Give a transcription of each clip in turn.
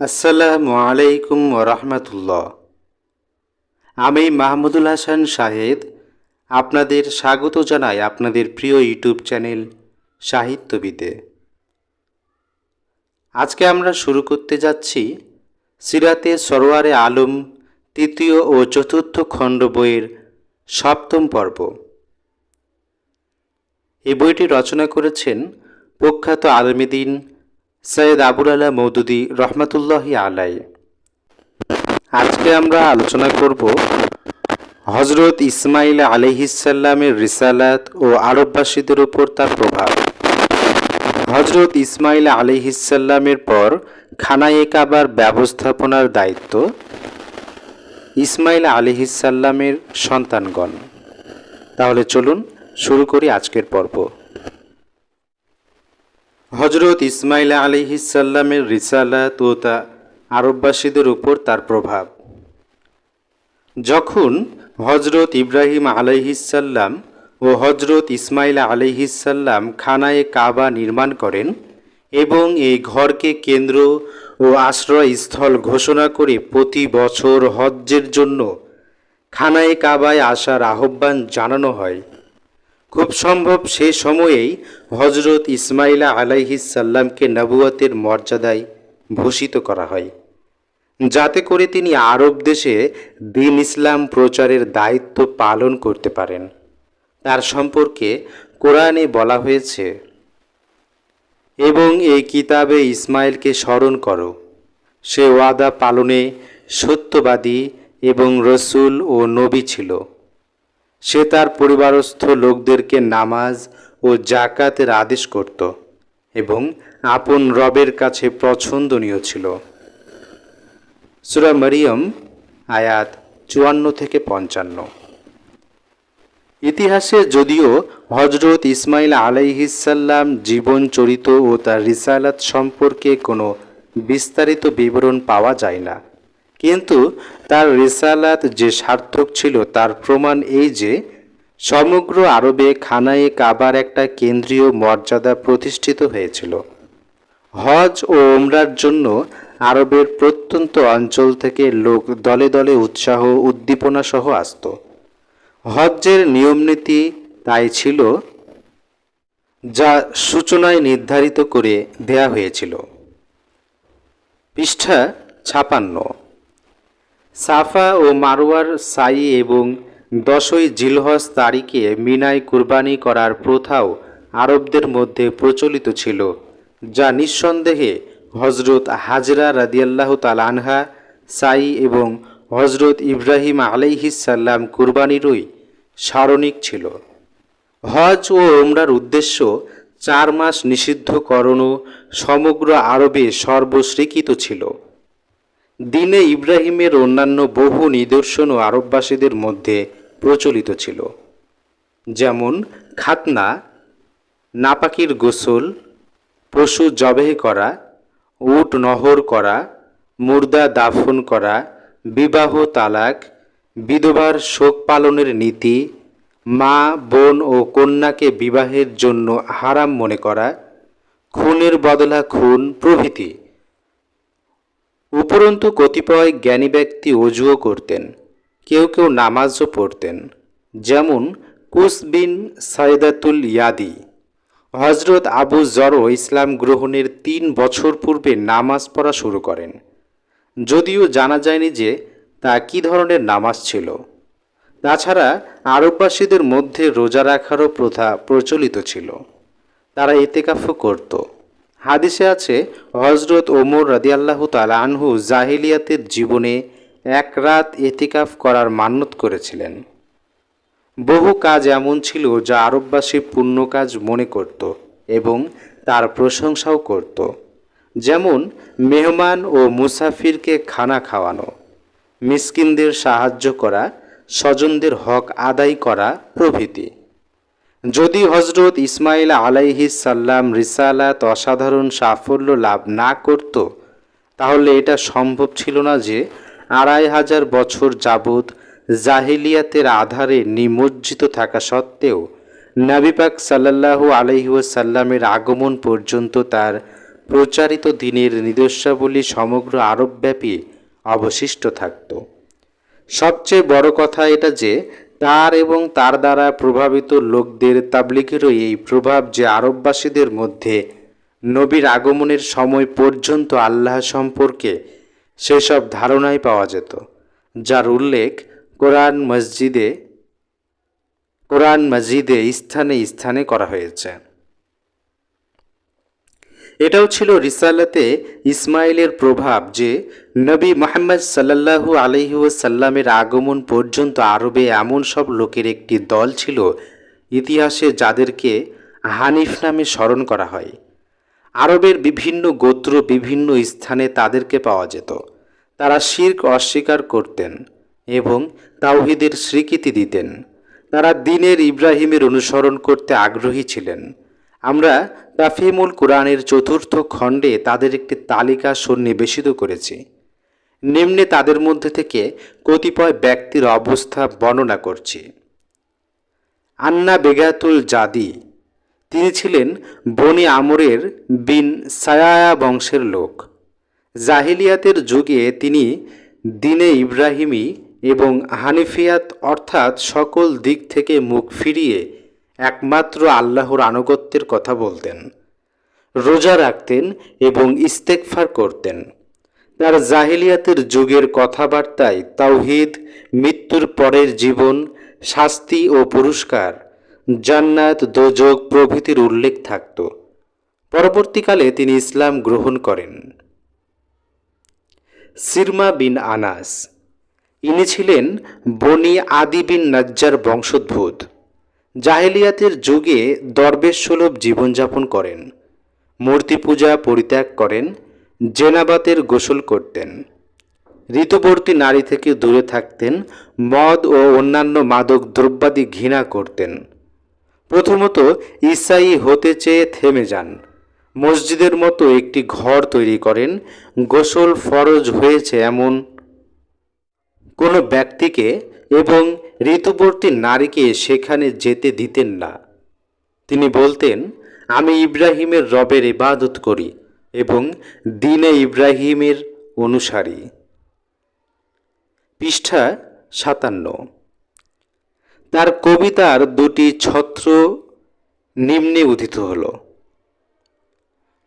আসসালামু আলাইকুম রহমতুল্লাহ। আমি মাহমুদুল হাসান শাহেদ, আপনাদের স্বাগত জানাই আপনাদের প্রিয় ইউটিউব চ্যানেল সাহিত্যবিদে। আজকে আমরা শুরু করতে যাচ্ছি সিরাতে সরোয়ারে আলম তৃতীয় ও চতুর্থ খণ্ড বইয়ের সপ্তম পর্ব। এই বইটি রচনা করেছেন প্রখ্যাত আলমেদিন সৈয়দ আবুল আলা মৌদুদি রহমতুল্লাহি আলাই। আজকে আমরা আলোচনা করব হজরত ইসমাইল আলহিসাল্লামের রিসালাত ও আরববাসীদের উপর তার প্রভাব। হজরত ইসমাইল আলহিসাল্লামের পর খানায়ে কাবার ব্যবস্থাপনার দায়িত্ব ইসমাইল আলহিসাল্লামের সন্তানগণ। তাহলে চলুন শুরু করি আজকের পর্ব। হজরত ইসমাইল আলিহিসাল্লামের রিসালাত ও তা আরববাসীদের উপর তার প্রভাব। যখন হজরত ইব্রাহিম আলাইহিসাল্লাম ও হজরত ইসমাইল আলাইহিসাল্লাম খানায়ে কাবা নির্মাণ করেন এবং এই ঘরকে কেন্দ্র ও আশ্রয়স্থল ঘোষণা করে প্রতি বছর হজ্জের জন্য খানায়ে কাবায় আসার আহ্বান জানানো হয় খুব সম্ভব সে সময়েই হজরত ইসমাইলা আলাইহিসাল্লামকে নবুয়াতের মর্যাদায় ভূষিত করা হয়। যাতে করে তিনি আরব দেশে দিন ইসলাম প্রচারের দায়িত্ব পালন করতে পারেন। তার সম্পর্কে কোরআনে বলা হয়েছে, এবং এই কিতাবে ইসমাইলকে স্মরণ করো, সে ওয়াদা পালনে সত্যবাদী এবং রসুল ও নবী ছিল। সে তার পরিবারস্থ লোকদেরকে নামাজ ও জাকাতের আদেশ করত এবং আপন রবের কাছে পছন্দনীয় ছিল। সুরা মরিয়ম, আয়াত চুয়ান্ন থেকে পঞ্চান্ন। ইতিহাসে যদিও হজরত ইসমাইল আলাইহিসাল্লাম জীবন চরিত ও তার রিসালাত সম্পর্কে কোনো বিস্তারিত বিবরণ পাওয়া যায় না, কিন্তু তার রিসালাত যে সার্থক ছিল, তার প্রমাণ এই যে, সমগ্র আরবে খানায়ে কাবার একটা কেন্দ্রীয় মর্যাদা প্রতিষ্ঠিত হয়েছিল। হজ ও ওমরার জন্য আরবের প্রত্যন্ত অঞ্চল থেকে লোক দলে দলে উৎসাহ, উদ্দীপনা সহ আসত। হজ্জের নিয়মনীতি তাই ছিল, যা সূচনায় নির্ধারিত করে দেয়া হয়েছিল। পৃষ্ঠা ছাপান্ন। সাফা ও মারোয়ার সাই এবং দশই জিলহজ তারিখে মিনায় কুরবানি করার প্রথাও আরবদের মধ্যে প্রচলিত ছিল, যা নিঃসন্দেহে হজরত হাজরা রাদিয়াল্লাহ তালানহা সাই এবং হজরত ইব্রাহিম আলাইহিসাল্লাম কুরবানিরই সারণিক ছিল। হজ ও ওমরার উদ্দেশ্য চার মাস নিষিদ্ধকরণও সমগ্র আরবে সর্বস্বীকৃত ছিল। দিনে ইব্রাহিমের অন্যান্য বহু নিদর্শন ও আরববাসীদের মধ্যে প্রচলিত ছিল। যেমন খাতনা, নাপাকির গোসল, পশু জবেহ করা, উট নহর করা, মুর্দা দাফন করা, বিবাহ তালাক, বিধবার শোক পালনের নীতি, মা, বোন ও কন্যাকে বিবাহের জন্য হারাম মনে করা, খুনের বদলা খুন প্রভৃতি। উপরন্তু কতিপয় জ্ঞানী ব্যক্তি অজুও করতেন, কেউ কেউ নামাজও পড়তেন, যেমন কুসবিন সাইদাতুল ইয়াদি। হজরত আবু জরো ইসলাম গ্রহণের তিন বছর পূর্বে নামাজ পড়া শুরু করেন। যদিও জানা যায়নি যে তা কী ধরনের নামাজ ছিল। তাছাড়া আরববাসীদের মধ্যে রোজা রাখারও প্রথা প্রচলিত ছিল। তারা এতেকাফও করত। হাদিসে আছে হজরত ওমর রাদিয়াল্লাহু তালা আনহু জাহিলিয়াতের জীবনে এক রাত এতিকাফ করার মান্যত করেছিলেন। বহু কাজ এমন ছিল যা আরববাসী পুণ্য কাজ মনে করত এবং তার প্রশংসাও করত। যেমন মেহমান ও মুসাফিরকে খানা খাওয়ানো, মিসকিনদের সাহায্য করা, স্বজনদের হক আদায় করা প্রভৃতি। যদি হজরত ইসমাইল আলাইহিস সাল্লাম রিসালাত অসাধারণ সাফল্য লাভ না করত, তাহলে এটা সম্ভব ছিল না যে আড়াই হাজার বছর যাবৎ জাহিলিয়াতের আধারে নিমজ্জিত থাকা সত্ত্বেও নাবিপাক সাল্লাল্লাহু আলহিউসাল্লামের আগমন পর্যন্ত তার প্রচারিত দিনের নিদর্শাবলী সমগ্র আরবব্যাপী অবশিষ্ট থাকত। সবচেয়ে বড় কথা এটা যে তার এবং তার দ্বারা প্রভাবিত লোকদের তাবলিগেরও এই প্রভাব যে আরববাসীদের মধ্যে নবীর আগমনের সময় পর্যন্ত আল্লাহ সম্পর্কে সেসব ধারণাই পাওয়া যেত, যার উল্লেখ কোরআন মসজিদে কোরআন মসজিদে স্থানে স্থানে করা হয়েছে। এটাও ছিল রিসালাতে ইসমাইলের প্রভাব যে নবী মোহাম্মদ সাল্লাল্লাহু আলহিউসাল্লামের আগমন পর্যন্ত আরবে এমন সব লোকের একটি দল ছিল ইতিহাসে যাদেরকে হানিফ নামে স্মরণ করা হয়। আরবের বিভিন্ন গোত্র বিভিন্ন স্থানে তাদেরকে পাওয়া যেত। তারা শির্ক অস্বীকার করতেন এবং তাওহিদের স্বীকৃতি দিতেন। তারা দিনের ইব্রাহিমের অনুসরণ করতে আগ্রহী ছিলেন। আমরা তাফিমুল কোরআনের চতুর্থ খণ্ডে তাদের একটি তালিকা সন্নিবেশিত করেছি। নিম্নে তাদের মধ্যে থেকে কতিপয় ব্যক্তির অবস্থা বর্ণনা করছি। আন্না বেগাতুল জাদি, তিনি ছিলেন বনি আমরের বিন সায়ায়া বংশের লোক। জাহিলিয়াতের যুগে তিনি দিনে ইব্রাহিমী এবং হানিফিয়াত অর্থাৎ সকল দিক থেকে মুখ ফিরিয়ে একমাত্র আল্লাহর আনুগত্যের কথা বলতেন। রোজা রাখতেন এবং ইস্তেকফার করতেন। তার জাহিলিয়াতের যুগের কথাবার্তায় তাওহিদ, মৃত্যুর পরের জীবন, শাস্তি ও পুরস্কার, জান্নাত, দোজক প্রভৃতির উল্লেখ থাকত। পরবর্তীকালে তিনি ইসলাম গ্রহণ করেন। সিরমা বিন আনাস। ইনি ছিলেন বনি আদি বিন নাজ্জার বংশোদ্ভূত। জাহেলিয়াতের যুগে দরবেশ সুলভ জীবনযাপন করেন, মূর্তি পূজা পরিত্যাগ করেন, জেনাবাতের গোসল করতেন। ঋতুবর্তী নারী থেকে দূরে থাকতেন, মদ ও অন্যান্য মাদক দ্রব্যাদি ঘৃণা করতেন। প্রথমত ইসাই হতে চেয়ে থেমে যান। মসজিদের মতো একটি ঘর তৈরি করেন, গোসল ফরজ হয়েছে এমন কোনো ব্যক্তিকে এবং ঋতুবর্তী নারীকে সেখানে যেতে দিতেন না। তিনি বলতেন, আমি ইব্রাহিমের রবের ইবাদত করি এবং দিনে ইব্রাহিমের অনুসারী। পৃষ্ঠা সাতান্ন। তার কবিতার দুটি ছত্র নিম্নে উদিত হল,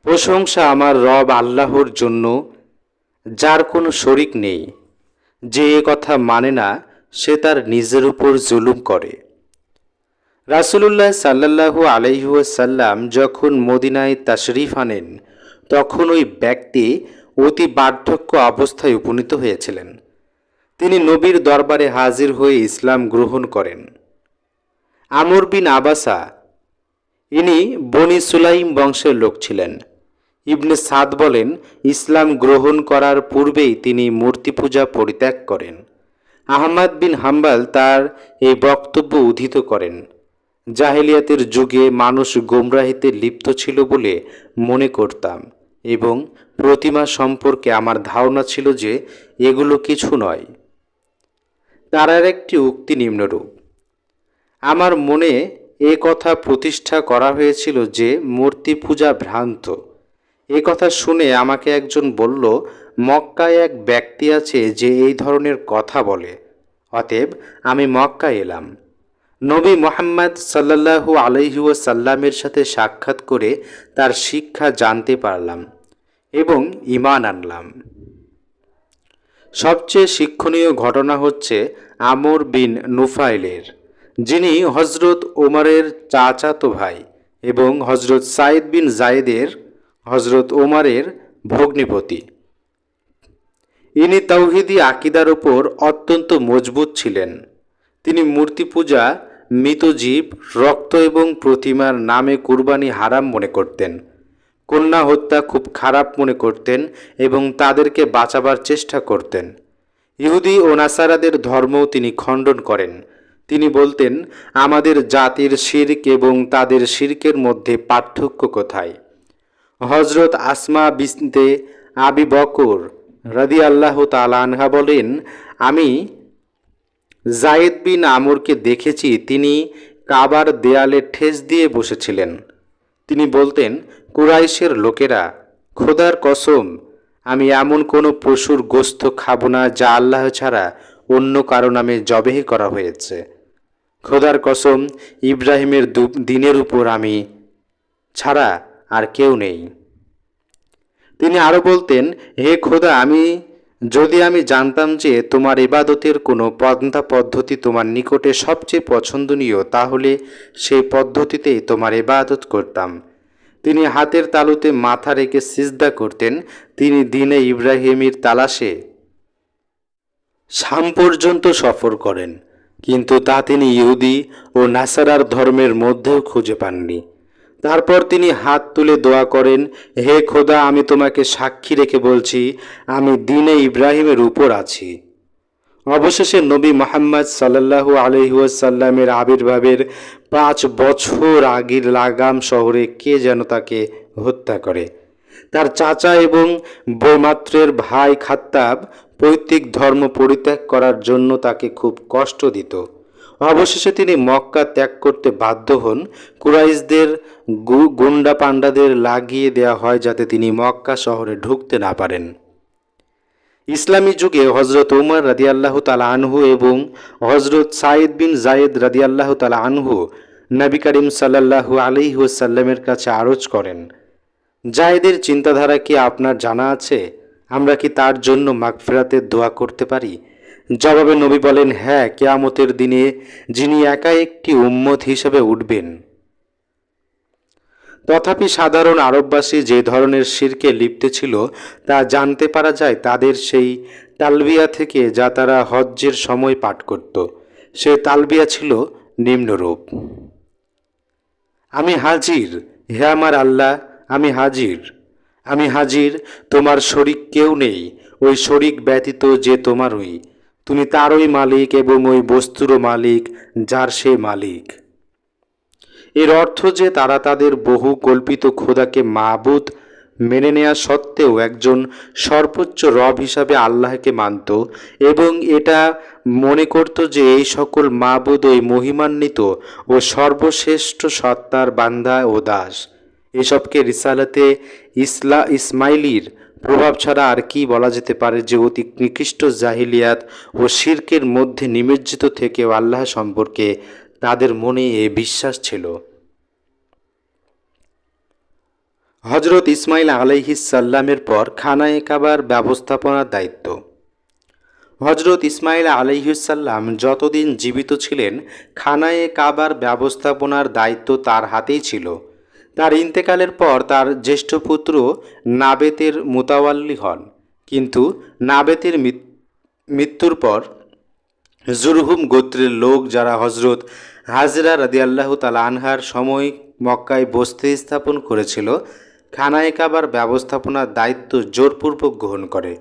প্রশংসা আমার রব আল্লাহর জন্য, যার কোনো শরিক নেই, যে কথা মানে না সে তার নিজের উপর জুলুম করে। রাসুলুল্লাহ সাল্লাহু আলহিউসাল্লাম যখন মদিনায় তাশরিফ আনেন, তখন ওই ব্যক্তি অতি বার্ধক্য অবস্থায় উপনীত হয়েছিলেন। তিনি নবীর দরবারে হাজির হয়ে ইসলাম গ্রহণ করেন। আমর বিন আবাসা, ইনি বনি সুলাইম বংশের লোক ছিলেন। ইবনে সাদ বলেন, ইসলাম গ্রহণ করার পূর্বেই তিনি মূর্তি পূজা পরিত্যাগ করেন। আহমাদ বিন হাম্বাল তার এই বক্তব্য উদ্ধৃত করেন। জাহেলিয়াতের যুগে মানুষ গোমরাহিতে লিপ্ত ছিল বলে মনে করতাম এবং প্রতিমা সম্পর্কে আমার ধারণা ছিল যে এগুলো কিছু নয়। তার আর একটি উক্তি নিম্নরূপ। আমার মনে এ কথা প্রতিষ্ঠা করা হয়েছিল যে মূর্তি পূজা ভ্রান্ত। এ কথা শুনে আমাকে একজন বলল মক্কায় এক ব্যক্তি আছে যে এই ধরনের কথা বলে। অতএব আমি মক্কা এলাম। নবী মোহাম্মদ সাল্লাহু আলহিউ সাল্লামের সাথে সাক্ষাৎ করে তার শিক্ষা জানতে পারলাম এবং ইমান আনলাম। সবচেয়ে শিক্ষণীয় ঘটনা হচ্ছে আমর বিন নুফাইলের, যিনি হজরত ওমরের চাচাতো ভাই এবং হজরত সাইদ বিন জায়েদের হজরত ওমারের ভগ্নিপতি। ইনি তৌহিদি আকিদার ওপর অত্যন্ত মজবুত ছিলেন। তিনি মূর্তি পূজা মৃতজীব রক্ত এবং প্রতিমার নামে কুরবানি হারাম মনে করতেন। কন্যা হত্যা খুব খারাপ মনে করতেন এবং তাদেরকে বাঁচাবার চেষ্টা করতেন। ইহুদি ও নাসারাদের ধর্মও তিনি খণ্ডন করেন। তিনি বলতেন, আমাদের জাতির শির্ক এবং তাদের শির্কের মধ্যে পার্থক্য কোথায়? হজরত আসমা বিনতে আবি বকর রাদি আল্লাহ তালানহা বলেন, আমি জায়েদ বিন আমরকে দেখেছি, তিনি কাবার দেয়ালে ঠেস দিয়ে বসেছিলেন। তিনি বলতেন, কুরাইশের লোকেরা, খোদার কসম, আমি এমন কোনো পশুর গোস্ত খাব না, যা আল্লাহ ছাড়া অন্য কারও নামে জবেহ করা হয়েছে। খোদার কসম, ইব্রাহিমের দিনের উপর আমি ছাড়া আর কেউ নেই। তিনি আরও বলতেন, হে খোদা, আমি, যদি আমি জানতাম যে তোমার ইবাদতের কোনো পন্থা পদ্ধতি তোমার নিকটে সবচেয়ে পছন্দনীয়, তাহলে সেই পদ্ধতিতেই তোমার ইবাদত করতাম। তিনি হাতের তালুতে মাথা রেখে সিজদা করতেন। তিনি দিনে ইব্রাহিমের তালাশে শাম পর্যন্ত সফর করেন, কিন্তু তা তিনি ইহুদি ও নাসারার ধর্মের মধ্যেও খুঁজে পাননি। তারপর তিনি হাত তুলে দোয়া করেন, হে খোদা, আমি তোমাকে সাক্ষী রেখে বলছি, আমি দিনে ইব্রাহিমের উপর আছি। অবশেষে নবী মোহাম্মদ সাল্লাল্লাহু আলহিউসাল্লামের আবির্ভাবের পাঁচ বছর আগের লাগাম শহরে কে যেন তাকে হত্যা করে। তার চাচা এবং বৈমাত্রের ভাই খাত্তাব পৈতৃক ধর্ম পরিত্যাগ করার জন্য তাকে খুব কষ্ট দিত। অবশেষে তিনি মক্কা ত্যাগ করতে বাধ্য হন। কুরাইশদের গুন্ডা পাণ্ডাদের লাগিয়ে দেওয়া হয় যাতে তিনি মক্কা শহরে ঢুকতে না পারেন। ইসলামী যুগে হজরত উমর রাদিয়াল্লাহ তালা আনহু এবং হজরত সাইদ বিন জায়েদ রাদিয়াল্লাহ তালা আনহু নবী করিম সাল্লাল্লাহু আলাইহি ওয়াসাল্লামের কাছে আরজ করেন জায়েদের চিন্তাধারা কি আপনার জানা আছে? আমরা কি তার জন্য মাগফিরাতের দোয়া করতে পারি? জবাবে নবী বলেন হ্যাঁ কেয়ামতের দিনে যিনি একা একটি উম্মত হিসেবে উঠবেন। তথাপি সাধারণ আরববাসী যে ধরনের শিরকে লিপ্ত ছিল, তা জানতে পারা যায় তাদের সেই তালবিয়া থেকে যা তারা হজ্জের সময় পাঠ করত। সে তালবিয়া ছিল নিম্নরূপ। আমি হাজির, হে আমার আল্লাহ, আমি হাজির। আমি হাজির, তোমার শরিক কেউ নেই। ওই শরিক ব্যতীত যে তোমারই। তুমি তারই মালিক এবং ওই বস্তুরও মালিক, যার সে মালিক। এর অর্থ যে তারা তাদের বহু কল্পিত খোদাকে মাহবুদ মেনে নেওয়া সত্ত্বেও একজন সর্বোচ্চ রব হিসাবে আল্লাহকে মানত এবং এটা মনে করত যে এই সকল মাবুদ ওই মহিমান্বিত ও সর্বশ্রেষ্ঠ সত্তার বান্দা ও দাস। এসবকে রিসালাতে ইসলা ইসমাইলির প্রভাব ছাড়া আর কি বলা যেতে পারে যে অতি নিকৃষ্ট জাহিলিয়াত ও শির্কের মধ্যে নিমজ্জিত থেকেও আল্লাহ সম্পর্কে তাদের মনে এ বিশ্বাস ছিল। হজরত ইসমাইল আলাইহিসাল্লামের পর খানায়ে কাবার ব্যবস্থাপনার দায়িত্ব। হজরত ইসমাইল আলাইহিসাল্লাম যতদিন জীবিত ছিলেন, খানায়ে কাবার ব্যবস্থাপনার দায়িত্ব তার হাতেই ছিল। তার ইন্তেকালের পর তার জ্যেষ্ঠ পুত্র নাবেতের মোতাওয়াল্লি হন। কিন্তু নাবেতের মৃত্যুর পর জুরহুম গোত্রের লোক যারা হজরত হাজরা রাদিয়াল্লাহু তালা আনহার সময় মক্কায় বস্তি স্থাপন করেছিল, খানায় কাবার ব্যবস্থাপনার দায়িত্ব জোরপূর্বক গ্রহণ করে।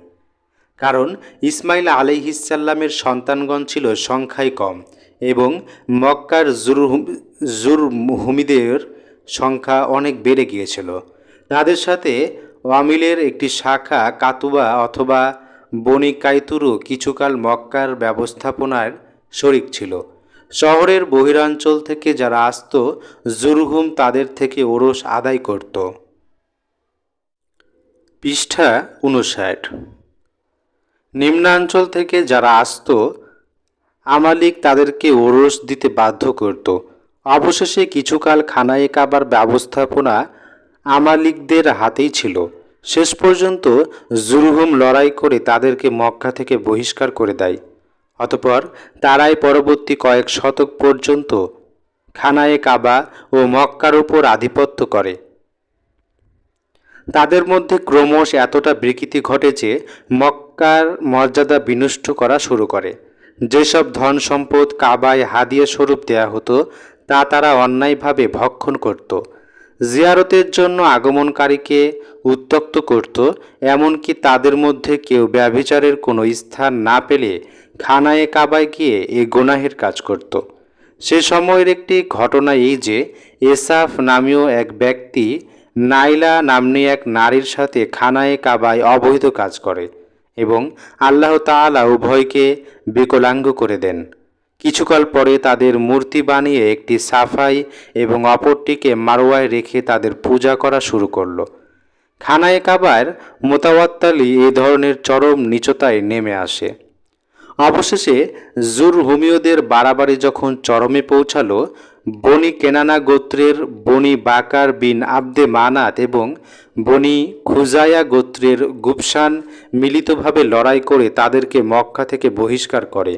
কারণ ইসমাইল আলাইহিসাল্লামের সন্তানগণ ছিল সংখ্যায় কম এবং মক্কার জুরহুম, জুরহুমিদের সংখ্যা অনেক বেড়ে গিয়েছিল। তাদের সাথে ওয়ামিলের একটি শাখা, কাতুবা অথবা বনি কাইতুরু কিছুকাল মক্কার ব্যবস্থাপনার শরিক ছিল। শহরের বহিরাঞ্চল থেকে যারা আসত, জুরহুম তাদের থেকে ওরস আদায় করত। পৃষ্ঠা উনষাট নিম্নাঞ্চল থেকে যারা আসতো, আমালিক তাদেরকে ওরস দিতে বাধ্য করত। অবশেষে কিছুকাল খানায়ে কাবার ব্যবস্থাপনা আমালিকদের হাতেই ছিল। শেষ পর্যন্ত জুরহুম লড়াই করে তাদেরকে মক্কা থেকে বহিষ্কার করে দেয়। অতপর তারাই পরবর্তী কয়েক শতক পর্যন্ত খানায়ে কাবা ও মক্কার ওপর আধিপত্য করে। তাদের মধ্যে ক্রমশ এতটা বিকৃতি ঘটে যে মক্কার মর্যাদা বিনষ্ট করা শুরু করে। যেসব ধন সম্পদ কাবায় হাদিয়া স্বরূপ দেয়া হতো তা তারা অন্যায়ভাবে ভক্ষণ করত। জিয়ারতের জন্য আগমনকারীকে উত্তক্ত করত, এমনকি তাদের মধ্যে কেউ ব্যভিচারের কোনো স্থান না পেলে খানায়ে কাবায় গিয়ে এ গোনাহের কাজ করত। সে সময়ের একটি ঘটনা এই যে, এসাফ নামীয় এক ব্যক্তি নাইলা নাম্নী এক নারীর সাথে খানায়ে কাবায় অবৈধ কাজ করে এবং আল্লাহ তাআলা উভয়কে বিকলাঙ্গ করে দেন। কিছুকাল পরে তাদের মূর্তি বানিয়ে একটি সাফাই এবং অপরটিকে মারোয়ায় রেখে তাদের পূজা করা শুরু করল। খানায় কাবার মোতাওয়াত্তালি এই ধরনের চরম নিচতায় নেমে আসে। অবশেষে জুর হুমিয়দের বাড়াবাড়ি যখন চরমে পৌঁছালো, বনি কেনানা গোত্রের বনি বাকার বিন আব্দে মানাত এবং বনি খুজায়া গোত্রের গুপসান মিলিতভাবে লড়াই করে তাদেরকে মক্কা থেকে বহিষ্কার করে।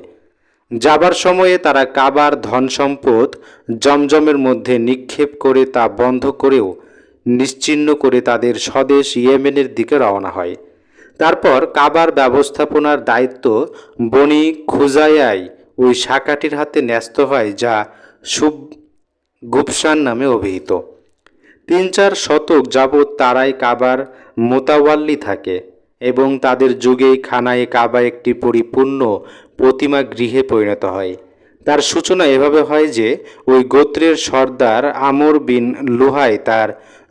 যাবার সময়ে তারা কাবার ধন সম্পদ জমজমের মধ্যে নিক্ষেপ করে তা বন্ধ করেও নিশ্চিহ্ন করে তাদের স্বদেশ ইয়েমেনের দিকে রওনা হয়। তারপর কাবার ব্যবস্থাপনার দায়িত্ব বনি খুজায়াই ওই শাখাটির হাতে ন্যস্ত হয়, যা সুব গুপসান নামে অভিহিত। তিন চার শতক যাবৎ তারাই কাবার মোতাওয়াল্লি থাকে। এবং তাদের যুগেই খানায় কাবা একটি পরিপূর্ণ প্রতিমা গৃহে পরিণত হয়। তার সূচনা এভাবে হয় যে, ওই গোত্রের সর্দার আমর বিন লুহাই তার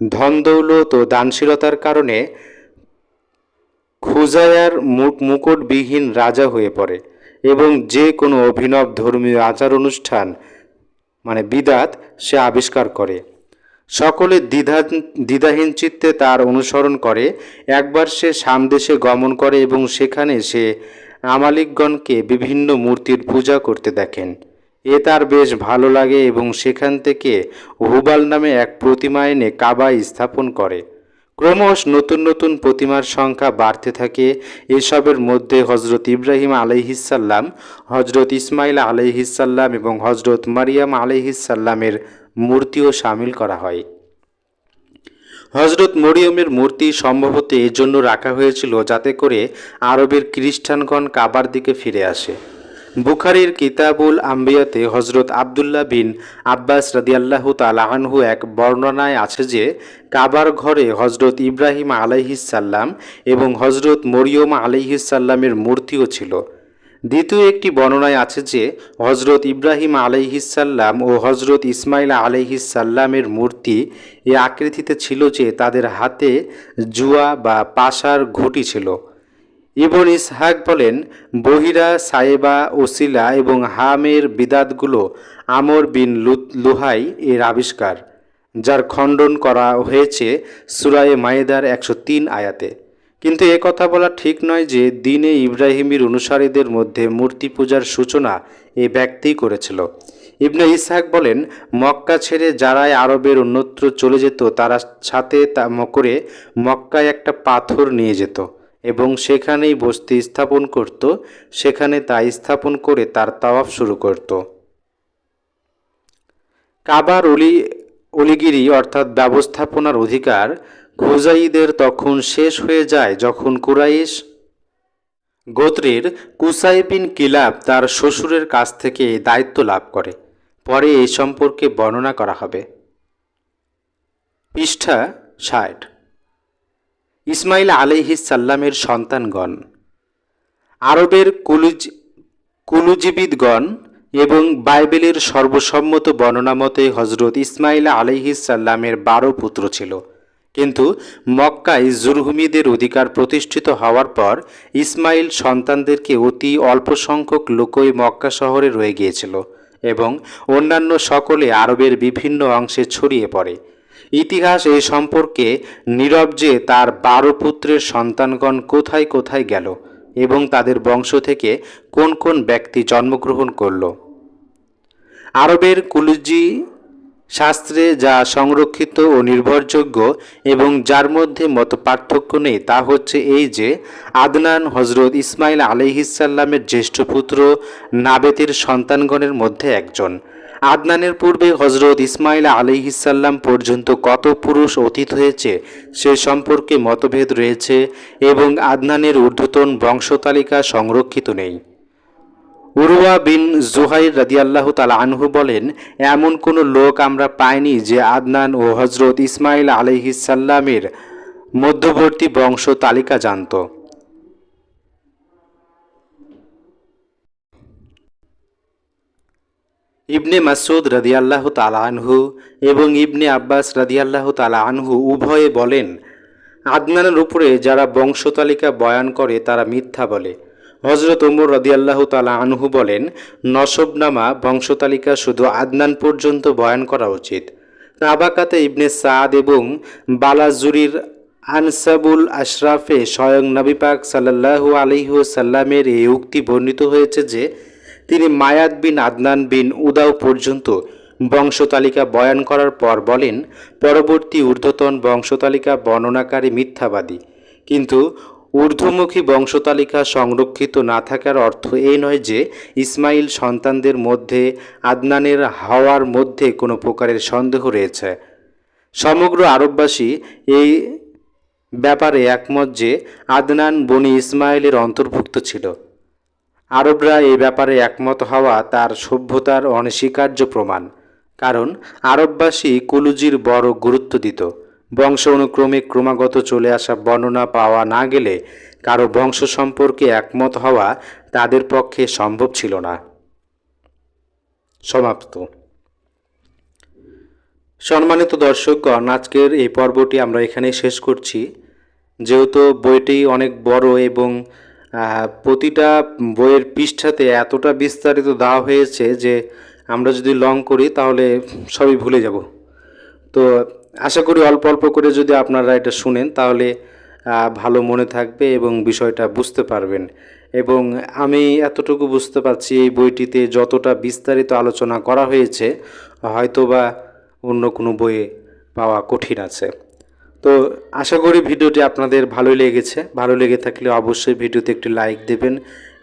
ধনদৌলত ও দানশীলতার কারণে খুজায়ার মুকুটবিহীন রাজা হয়ে পড়ে এবং যে কোনো অভিনব ধর্মীয় আচার অনুষ্ঠান মানে বিদাত, সে আবিষ্কার করে। সকলে দ্বিধা, দ্বিধাহীন চিত্তে তার অনুসরণ করে। একবার সে সামদেশে গমন করে এবং সেখানে সে আমালিকগণকে বিভিন্ন মূর্তির পূজা করতে দেখেন। এ তার বেশ ভালো লাগে এবং সেখান থেকে হুবাল নামে এক প্রতিমা এনে কাবায় স্থাপন করে। ক্রমশ নতুন নতুন প্রতিমার সংখ্যা বাড়তে থাকে। এসবের মধ্যে হজরত ইব্রাহিম আলাইহিসাল্লাম হজরত ইসমাইল আলাইহিসাল্লাম এবং হজরত মারিয়াম আলাইহিসাল্লামের মূর্তিও সামিল করা হয়। হজরত মরিয়মের মূর্তি সম্ভবত এজন্য রাখা হয়েছিল যাতে করে আরবের খ্রিস্টানগণ কাবার দিকে ফিরে আসে। বুখারির কিতাবুল আম্বিয়াতে হজরত আবদুল্লাহ বিন আব্বাস রাদিয়াল্লাহু তালাহানহু এক বর্ণনায় আছে যে, কাবার ঘরে হজরত ইব্রাহিম আলাইহিসাল্লাম এবং হজরত মরিয়ম আলাইহিসাল্লামের মূর্তিও ছিল। দ্বিতীয় একটি বর্ণনায় আছে যে হজরত ইব্রাহিম আলাইহিসাল্লাম ও হজরত ইসমাইল আলাইহিসাল্লামের মূর্তি এ আকৃতিতে ছিল যে তাদের হাতে জুয়া বা পাশার ঘুঁটি ছিল। ইবন ইসহাক বলেন, বহিরা সায়েবা ওসিলা এবং হামের বিদাতগুলো আমর বিন লুহাই এর আবিষ্কার, যার খণ্ডন করা হয়েছে সুরায়ে মায়েদার একশো তিন আয়াতে। কিন্তু এ কথা বলা ঠিক নয় যে দিনে ইব্রাহিমের অনুসারীদের মধ্যে মূর্তি পূজার সূচনা এ ব্যক্তিই করেছিল। ইবনে ইসহাক বলেন, মক্কা ছেড়ে যারাই আরবের অন্যত্র চলে যেত, তারা সাথে করে মক্কায় একটা পাথর নিয়ে যেত এবং সেখানেই বস্তি স্থাপন করত, সেখানে তা স্থাপন করে তার তাওয়াফ শুরু করত। কাবার অলি, অলিগিরি অর্থাৎ ব্যবস্থাপনার অধিকার খুজাইদের তখন শেষ হয়ে যায় যখন কুরাইশ গোত্রের কুসাই বিন কিলাব তার শ্বশুরের কাছ থেকে দায়িত্ব লাভ করে। পরে এই সম্পর্কে বর্ণনা করা হবে। পৃষ্ঠা ষাট। ইসমাইল আলাইহিস সাল্লামের সন্তানগণ, আরবের কুলুজ কুলুজীবিদগণ এবং বাইবেলের সর্বসম্মত বর্ণনা মতে হজরত ইসমাইল আলাইহিস সাল্লামের বারো পুত্র ছিল। কিন্তু মক্কায় জুরহুমিদের অধিকার প্রতিষ্ঠিত হওয়ার পর ইসমাইল সন্তানদেরকে অতি অল্প সংখ্যক লোকই মক্কা শহরে রয়ে গিয়েছিল এবং অন্যান্য সকলে আরবের বিভিন্ন অংশে ছড়িয়ে পড়ে। ইতিহাস এই সম্পর্কে নীরব যে তার বারো পুত্রের সন্তানগণ কোথায় কোথায় গেল এবং তাদের বংশ থেকে কোন কোন ব্যক্তি জন্মগ্রহণ করল। আরবের কুলুজি শাস্ত্রে যা সংরক্ষিত ও নির্ভরযোগ্য এবং যার মধ্যে মত পার্থক্য নেই তা হচ্ছে এই যে, আদনান হজরত ইসমাইল আলহিসাল্লামের জ্যেষ্ঠ পুত্র নাবেতের সন্তানগণের মধ্যে একজন। আদনানের পূর্বে হজরত ইসমাইল আলহিসাল্লাম পর্যন্ত কত পুরুষ অতীত হয়েছে সে সম্পর্কে মতভেদ রয়েছে এবং আদনানের ঊর্ধ্বতন বংশতালিকা সংরক্ষিত নেই। উরুয়া বিন জুহাইর রাদিয়াল্লাহ তালা আনহু বলেন, এমন কোনো লোক আমরা পাইনি যে আদনান ও হজরত ইসমাইল আলহিসাল্লামের মধ্যবর্তী বংশ তালিকা জানত। ইবনে মাসুদ রাদিয়াল্লাহ তালা আনহু এবং ইবনে আব্বাস রাদিয়াল্লাহ তালা আনহু উভয়ে বলেন, আদনানের উপরে যারা বংশতালিকা বয়ান করে তারা মিথ্যা বলে। হজরত ওমর রদিয়াল্লাহ তালা আনহু বলেন, নসবনামা বংশতালিকা শুধু আদনান পর্যন্ত বয়ান করা উচিত। আবাকাতে ইবনে সাদ এবং বালাজুরির আনসাবুল আশরাফে স্বয়ং নবী পাক সাল্লাহু আলহিহসাল্লামের এই উক্তি বর্ণিত হয়েছে যে, তিনি মায়াদ বিন আদনান বিন উদাও পর্যন্ত বংশতালিকা বয়ান করার পর বলেন, পরবর্তী ঊর্ধ্বতন বংশতালিকা বর্ণনাকারী মিথ্যাবাদী। কিন্তু ঊর্ধ্বমুখী বংশতালিকা সংরক্ষিত না থাকার অর্থ এই নয় যে ইসমাইল সন্তানদের মধ্যে, আদনানের হাওয়ার মধ্যে কোনো প্রকারের সন্দেহ রয়েছে। সমগ্র আরববাসী এই ব্যাপারে একমত যে আদনান বনি ইসমাইলের অন্তর্ভুক্ত ছিল। আরবরা এই ব্যাপারে একমত হওয়া তার সভ্যতার অনস্বীকার্য প্রমাণ, কারণ আরববাসী কুলুজির বড় গুরুত্ব দিত। বংশ অনুক্রমে ক্রমাগত চলে আসা বর্ণনা পাওয়া না গেলে কারও বংশ সম্পর্কে একমত হওয়া তাদের পক্ষে সম্ভব ছিল না। সমাপ্ত। সম্মানিত দর্শকগণ, আজকের এই পর্বটি আমরা এখানেই শেষ করছি। যেহেতু বইটি অনেক বড় এবং প্রতিটা বইয়ের পৃষ্ঠাতে এতটা বিস্তারিত দেওয়া হয়েছে যে আমরা যদি লং করি তাহলে সবই ভুলে যাব। তো আশা করি অল্প অল্প করে যদি আপনারা এটা শুনেন, তাহলে ভালো মনে থাকবে এবং বিষয়টা বুঝতে পারবেন। এবং আমি এতটুকু বুঝতে পারছি এই বইটিতে যতটা বিস্তারিত আলোচনা করা হয়েছে, হয়তোবা অন্য কোনো বইয়ে পাওয়া কঠিন আছে। তো আশা করি ভিডিওটি আপনাদের ভালোই লেগেছে। ভালো লেগে থাকলে অবশ্যই ভিডিওতে একটি লাইক দেবেন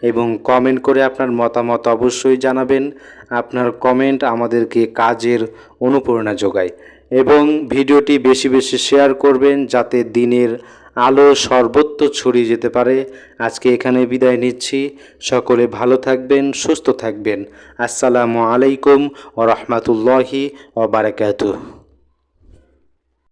এবং কমেন্ট করে আপনার মতামত অবশ্যই জানাবেন। আপনার কমেন্ট আমাদেরকে কাজের অনুপ্রেরণা যোগায়। এবং ভিডিওটি বেশি বেশি শেয়ার করবেন যাতে দিনের আলো সর্বত্র ছড়িয়ে যেতে পারে। আজকে এখানে বিদায় নিচ্ছি। সকলে ভালো থাকবেন, সুস্থ থাকবেন। আসসালামু আলাইকুম ও রহমতুল্লাহি ও বারাকাতুহ।